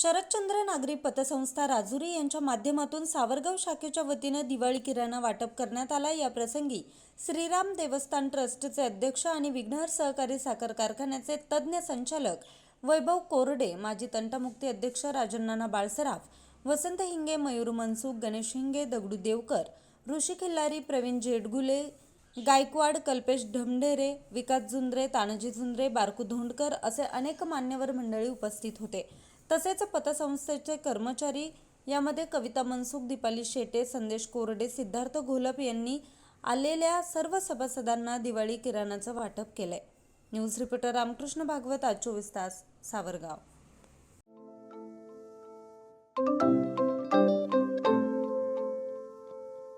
शरदचंद्र नागरी पतसंस्था राजुरी यांच्या माध्यमातून सावरगाव शाखेच्या वतीनं दिवाळी किराणा वाटप करण्यात आला. या प्रसंगी श्रीराम देवस्थान ट्रस्टचे अध्यक्ष आणि विघ्नहर सहकारी साखर कारखान्याचे तज्ज्ञ संचालक वैभव कोरडे माजी तंटामुक्ती अध्यक्ष राजन्नाना बाळसराफ वसंत हिंगे मयूर मनसुख गणेश हिंगे दगडू देवकर ऋषी खिल्लारी प्रवीण जेडगुले गायकवाड कल्पेश ढमढेरे विकास झुंद्रे तानाजी झुंद्रे बारकू धोंडकर असे अनेक मान्यवर मंडळी उपस्थित होते. तसेच पतसंस्थेचे कर्मचारी यामध्ये कविता मनसुख दीपाली शेटे संदेश कोरडे सिद्धार्थ घोलप यांनी आलेल्या सर्व सभासदांना दिवाळी किराणाचं वाटप केलंय. न्यूज रिपोर्टर रामकृष्ण भागवत आज चोवीस तास सावरगाव.